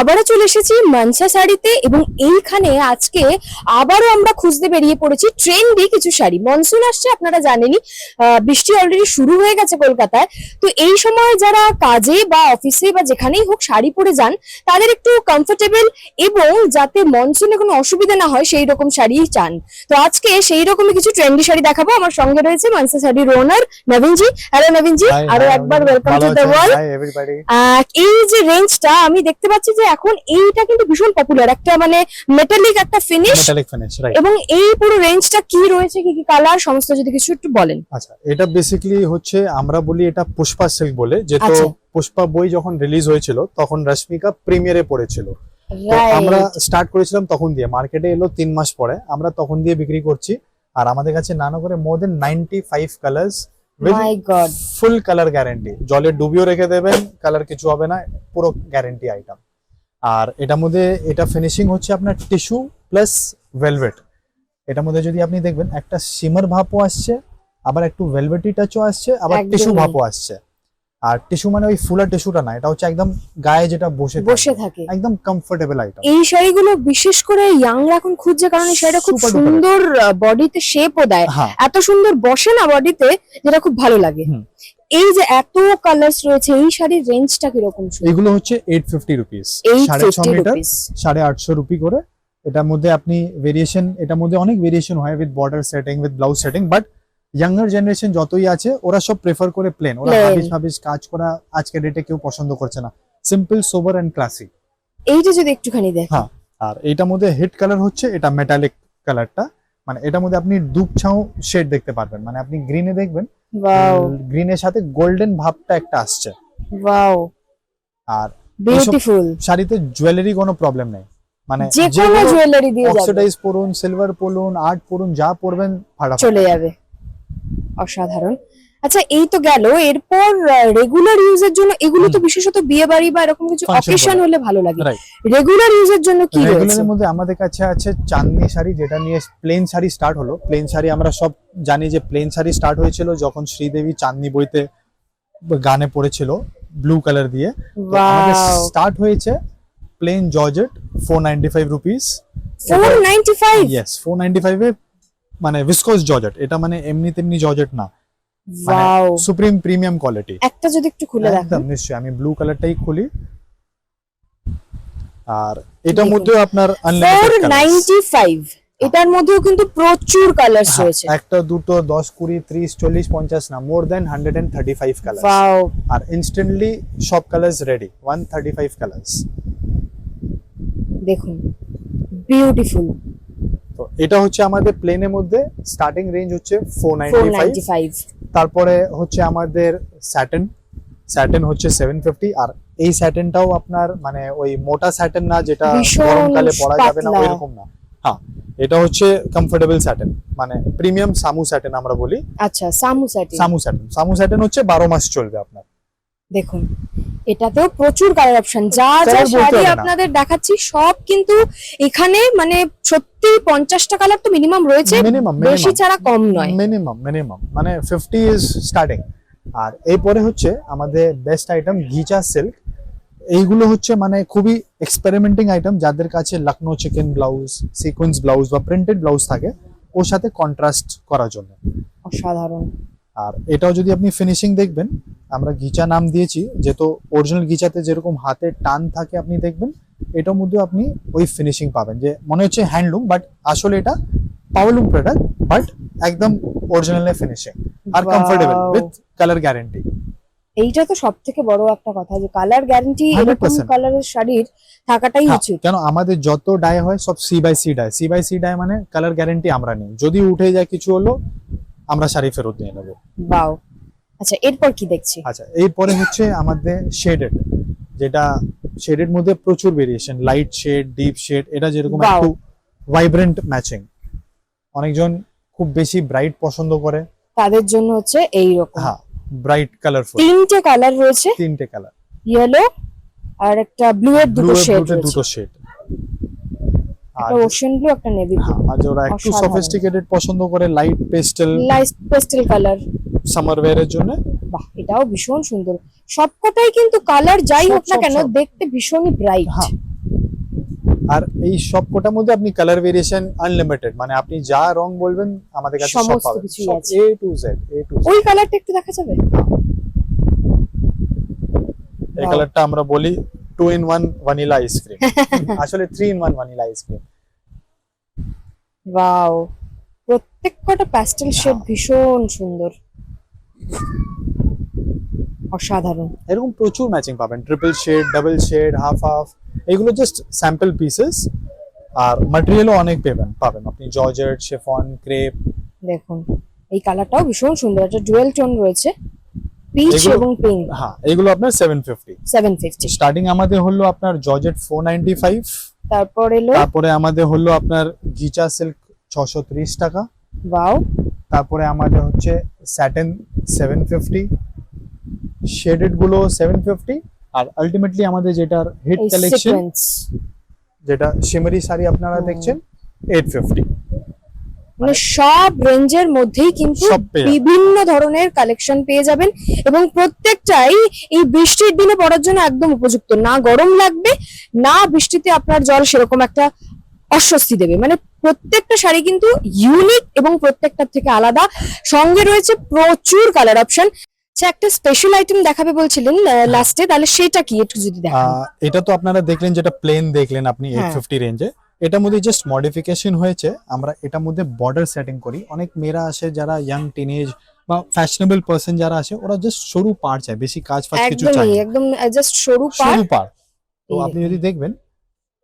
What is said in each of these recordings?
আবারও চলে এসেছি মানসা শাড়িতে এবং এইখানে আজকে আবারও আমরা খুঁজতে বেরিয়ে পড়েছি ট্রেন্ডি কিছু শাড়ি। মনসুন আসছে আপনারা জানেনই। বৃষ্টি অলরেডি শুরু হয়ে গেছে কলকাতায়। তো এই সময় যারা কাজে বা অফিসে বা যেখানেই হোক শাড়ি পরে যান তাদের একটু কমফোর্টেবল এবং যাতে মনসুনে কোনো অসুবিধা না হয় সেই রকম শাড়ি চান। তো আজকে সেই রকমই কিছু ট্রেন্ডি শাড়ি দেখাবো। আমার সঙ্গে রয়েছে মানসা শাড়ির ওনার নবীনজি হ্যালো নবীনজি আরও একবার. ওয়েলকাম টু দ্য ওয়ার্ল্ড এই যে রেঞ্জটা আমি দেখতে পাচ্ছি যে এখন এইটা কিন্তু ভীষণ পপুলার একটা মানে মেটালিক একটা ফিনিশ. এবং এই পুরো রেঞ্জটা কি রয়েছে কি কি কালার সমস্ত যদি কিছু একটু বলেন। আচ্ছা এটা বেসিক্যালি হচ্ছে আমরা বলি এটা পুষ্পা সিল্ক বলে যেহেতু আচ্ছা। পুষ্পা বই যখন রিলিজ হয়েছিল তখন রশ্মিকা প্রিমিয়ারে পড়েছিল। আমরা স্টার্ট করেছিলাম তখন দিয়ে মার্কেটে এলো তিন মাস পরে আমরা তখন দিয়ে বিক্রি করছি। আর আমাদের কাছে নানা করে more than ninety five colours my god full colour guarantee জলে ডুবিও রেখে দেবেন কালার কিছু হবে না পুরো গ্যারেন্টি আইটেম আর এটার মধ্যে এটা ফিনিশিং হচ্ছে আপনার টিস্যু প্লাস ভেলভেট এটার মধ্যে যদি আপনি দেখবেন একটা সিমার ভাপও আসছে আবার একটু ভেলভেটি টাচও আসছে আবার টিস্যু ভাপও আসছে। আর টিস্যু মানে ওই ফুলা টিস্যুটা না এটা হচ্ছে একদম গায়ে যেটা বসে বসে থাকে। একদম কমফোর্টেবল আইটেম এই শাড়িগুলো বিশেষ করে ইয়াংরা এখন খুঁজছে কারণ এই শাড়িটা খুব। সুন্দর বডিতে শেপও দেয়। হ্যাঁ। এত সুন্দর বসে না বডিতে যেটা খুব ভালো লাগে। এই যে এত কালার্স রয়েছে এই শাড়ির রেঞ্জটা কীরকম এগুলো হচ্ছে এইট ফিফটি রুপিস এইট সাড়ে ছ ফিফটি মিটার রুপিস সাড়ে আটশো রুপি করে। এটার মধ্যে আপনি ভেরিয়েশন এটার মধ্যে অনেক ভেরিয়েশন হয় with border setting with blouse setting but younger generation যতই আছে ওরা সব প্রেফার করে প্লেন ওরা। হাবিজ হাবিজ কাজ করা আজকে ডেটে কেউ পছন্দ করছে না। সিম্পল সোবার এন্ড ক্লাসিক এইটা যদি একটুখানি দেখ হ্যাঁ। আর এটার মধ্যে হেড কালার হচ্ছে এটা মেটালিক কালারটা মানে এটার মধ্যে আপনি দুপ ছাউ শেড দেখতে পারবেন। মানে আপনি গ্রিনে দেখবেন ওয়াও গ্রিনের সাথে গোল্ডেন ভাবটা একটা আসছে। ওয়াও আর বিউটিফুল শাড়িতে জুয়েলারি কোনো প্রবলেম নেই। মানে যে কোনো জুয়েলারি দিয়ে যাবে। অক্সিডাইজ পরুন সিলভার পরুন আর্ট পরুন যা পরবেন ফাটাফাটি। চলে যাবে। অসাধারণ। আচ্ছা এই তো গেল। এরপর রেগুলার ইউজের জন্য এগুলো তো বিশেষত বিয়ে বাড়ি বা এরকম কিছু অকেশন হলে। ভালো লাগে। রেগুলার ইউজের জন্য কি রয়েছে? রেগুলারের মধ্যে আমাদের কাছে আছে চাঁদনি শাড়ি যেটা নিয়ে প্লেন শাড়ি স্টার্ট হলো। প্লেন শাড়ি আমরা সব জানি যে প্লেন শাড়ি স্টার্ট হয়েছিল যখন শ্রীদেবী চাঁদনি বইতে গানে পড়েছিল ব্লু কালার দিয়ে। স্টার্ট হয়েছে plain georgette four ninety five rupees 495 yes four ninety ফাইভে মানে ভিসকোস জর্জেট এটা মানে এমনি তেমনি জর্জেট না। ওয়াও সুপ্রিম প্রিমিয়াম কোয়ালিটি একটা যদি একটু খুলে একদম দেখান। নিশ্চয়ই আমি ব্লু কালারটাই খুলি। আর এটার মধ্যে আপনার colours। 495 এটার মধ্যেও কিন্তু প্রচুর কালার্স হ্যাঁ, রয়েছে। একটা দুটো দশ কুড়ি ত্রিশ চল্লিশ পঞ্চাশ না more then hundred and thirty five colour wow R instantly সব colours ready one thirty five colours দেখুন বিউটিফুল তো এটা হচ্ছে আমাদের প্লেনের মধ্যে স্টার্টিং রেঞ্জ হচ্ছে ফোর নাইনটি ফাইভ তারপরে হচ্ছে আমাদের স্যাটেন স্যাটেন হচ্ছে সেভেন ফিফটি আর এই স্যাটেনটাও আপনার মানে ওই মোটা স্যাটেন না যেটা গরমকালে পরা যাবে না। ওইরকম না। হ্যাঁ এটা হচ্ছে কমফোর্টেবল স্যাটেন মানে প্রিমিয়াম সামু স্যাটেন আমরা বলি। আচ্ছা সামু সাটি সামু স্যাটেন সামু স্যাটেন হচ্ছে বারো মাস চলবে আপনার। দেখুন এটাতেও প্রচুর কালার অপশন যা যা শাড়ি আপনাদের দেখাচ্ছি সব কিন্তু এখানে মানে সত্যি পঞ্চাশটা কালার তো মিনিমাম রয়েছে। বেশি ছাড়া কম নয়। মিনিমাম মিনিমাম মানে ফিফটি ইজ স্টার্টিং আর এরপরে হচ্ছে আমাদের বেস্ট আইটেম ঘিচা সিল্ক এইগুলো হচ্ছে মানে খুবই এক্সপেরিমেন্টিং আইটেম যাদের কাছে Lucknow chikan blouse sequence blouse বা প্রিন্টেড ব্লাউজ থাকে ওর সাথে কন্ট্রাস্ট করার জন্য। অসাধারণ। আর এটাও যদি আপনি ফিনিশিং দেখবেন আমরা গিচা নাম দিয়েছি যেহেতু অরিজিনাল গিচাতে যেরকম হাতে টান থাকে আপনি দেখবেন এটার মধ্যে আপনি ওই ফিনিশিং পাবেন। যে মনে হচ্ছে হ্যান্ডলুম বাট আসলে এটা পাওয়ারলুম প্রোডাক্ট বাট একদম অরিজিনাল ফিনিশিং আর কমফোর্টেবল উইথ কালার গ্যারেন্টি এইটা তো সব থেকে বড় একটা কথা যে কালার গ্যারান্টি এরকম 100% কালারের শাড়ির থাকাটাই উচিত। কেন আমাদের যত ডাই হয় সব C by C dye C by C dye মানে কালার গ্যারান্টি আমরা নিই। যদি উঠে যায় কিছু হলো আমরা শাড়ি ফেরত নিয়ে নেব। বাও আচ্ছা এরপর কি দেখছি? আচ্ছা এরপরে হচ্ছে আমাদের শেডেড যেটা শেডের মধ্যে প্রচুর variation light shade deep shade এটা যেরকম একটু ভাইব্রেন্ট ম্যাচিং অনেকজন খুব বেশি ব্রাইট পছন্দ করে। তাদের জন্য হচ্ছে এই রকম হ্যাঁ ব্রাইট কালারফুল তিনটে কালার রয়েছে। তিনটে কালার ইয়েলো আর একটা ব্লু এর দুটো শেড দুটো শেড একটা ওশেন ব্লু একটা নেভি ব্লু আর যারা একটু। সফিস্টিকেটেড পছন্দ করে light pastel light pastel colour summer ওয়্যারের জন্য। বাহ এটাও ভীষণ সুন্দর। সবকটাই কিন্তু কালার যাই হোক না কেন দেখতে ভীষণই ব্রাইট হ্যাঁ। আর এই সব কোটার মধ্যে আপনি কালার ভেরিয়েশন আনলিমিটেড মানে আপনি যা রং বলবেন আমাদের কাছে সব পাবেন। আছে। A to Z A to ওই কালারটা একটু দেখা যাবে? এই কালারটা আমরা বলি two in one vanilla ice cream আসলে three in one vanilla ice cream wow প্রত্যেক কটা প্যাস্টেল শেড। ভীষণ সুন্দর। অসাধারণ। এরকম প্রচুর ম্যাচিং পাবেন। Triple shade double shade half half এগুলো জাস্ট স্যাম্পল পিসেস আর ম্যাটেরিয়ালও অনেক পাবেন পাবেন। আপনি জর্জেট শেফন ক্রেপ দেখুন এই কালারটাও ভীষণ সুন্দর। একটা ডুয়েল টোন রয়েছে। পিচ এগুলো- এবং পিঙ্ক হ্যাঁ এগুলো আপনার স্টার্টিং আমাদের হলো আপনার জর্জেট তারপর এলো তারপরে আমাদের হলো আপনার গিচা সিল্ক ছশো ত্রিশ টাকা। ওয়াও তারপরে আমাদের হচ্ছে স্যাটেন শেডেডগুলো আর আলটিমেটলি আমাদের যেটার হিট কালেকশন যেটা শিমারি শাড়ি আপনারা দেখছেন এইট ফিফটি মানে সব রেঞ্জের মধ্যেই কিন্তু। বিভিন্ন ধরনের কালেকশন পেয়ে যাবেন এবং প্রত্যেকটাই এই বৃষ্টির দিনে পড়ার জন্য একদম উপযুক্ত। না গরম লাগবে না বৃষ্টিতে আপনার জল সেরকম একটা অস্বস্তি দেবে। মানে প্রত্যেকটা শাড়ি কিন্তু ইউনিক এবং প্রত্যেকটার থেকে আলাদা। সঙ্গে রয়েছে প্রচুর কালার অপশন আচ্ছা একটা স্পেশাল আইটেম দেখাবে বলছিলেন লাস্টে তাহলে সেটা কি? একটু যদি দেখান। এটা তো আপনারা দেখলেন যেটা প্লেন দেখলেন আপনি এইট হ্যাঁ। ফিফটি রেঞ্জে এটার মধ্যে জাস্ট মডিফিকেশন হয়েছে আমরা এটার মধ্যে বর্ডার সেটিং করি। অনেক মেয়েরা আসে যারা ইয়াং টিনেজ বা ফ্যাশনেবল পার্সন যারা আসে ওরা জাস্ট সরু পার চায় বেশি কাজ ফাজ কিছু চায় না। একদম জাস্ট সরু পার সরু পার তো আপনি যদি দেখবেন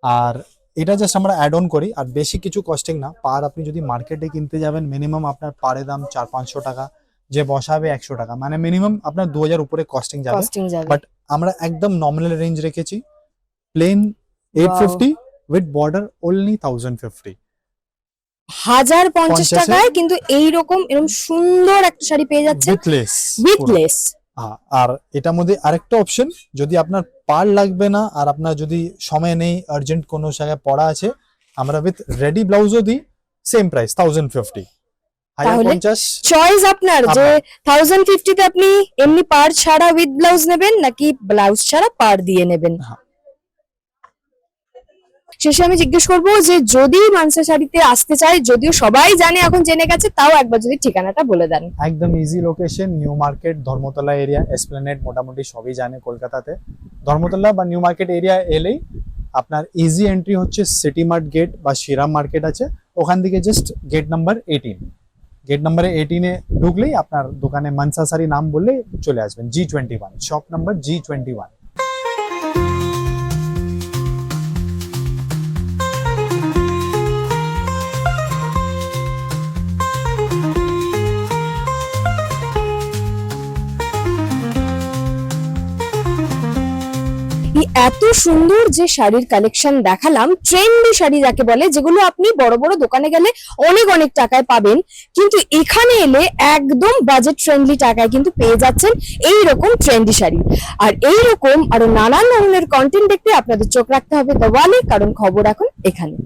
আর এটা জাস্ট আমরা অ্যাড অন করি আর বেশি কিছু কস্টিং না। পার আপনি যদি মার্কেটে কিনতে যাবেন মিনিমাম আপনার পারে দাম চার পাঁচশো টাকা যে বসাবে একশো টাকা। মানে মিনিমাম আপনার দু হাজার উপরে কস্টিং যাবে। But আমরা একদম নমিনাল রেঞ্জ রেখেছি plain eight fifty with border only thousand fifty হাজার পঞ্চাশ টাকায় কিন্তু এইরকম এরকম সুন্দর একটা শাড়ি পেয়ে যাচ্ছে উইথ লেস উইথ লেস আর এটার মধ্যে আরেকটা অপশন যদি আপনার পার লাগবে না আর আপনার যদি সময় নেই আর্জেন্ট কোনো জায়গায় পড়া আছে আমরা উইথ রেডি ব্লাউজও দিই same price thousand fifty? Choice আপনার যে থাউজেন্ড ফিফটিতে আপনি এমনি পার ছাড়া উইথ ব্লাউজ নেবেন নাকি ব্লাউজ ছাড়া পার দিয়ে নেবেন? হ্যাঁ। শেষে আমি জিজ্ঞেস করব যে যদি মানসা শাড়িতে আসতে চায়, যদিও সবাই জানে এখন জেনে গেছে, তাও একবার যদি ঠিকানাটা বলে দেন। একদম easy location New Market Dharmatala area Esplanade মোটামুটি সবই জানে কলকাতাতে। ধর্মতলা বা নিউ মার্কেট এরিয়া এলেই আপনার ইজি এন্ট্রি হচ্ছে সিটি মার্ট গেট বা শ্রীরাম মার্কেট আছে। ওখান থেকে just gate number eighteen gate নাম্বারে এইটিনে ঢুকলেই আপনার দোকানে মানসা শাড়ি নাম বললে চলে আসবেন G twenty one shop number G twenty one সুন্দর যে শাড়ির কালেকশন দেখালাম ট্রেন্ডি শাড়ি যাকে বলে, যেগুলো আপনি বড় বড় দোকানে গেলে অনেক অনেক টাকায় পাবেন। কিন্তু এখানে এলে একদম বাজেট ফ্রেন্ডলি টাকায় কিন্তু পেয়ে যাচ্ছেন এই রকম ট্রেন্ডি শাড়ি। আর এই রকম আরও নানান ধরনের কন্টেন্ট দেখতে আপনাদের চোখ রাখতে হবে। দেওয়ালে কারণ খবর এখন এখানে।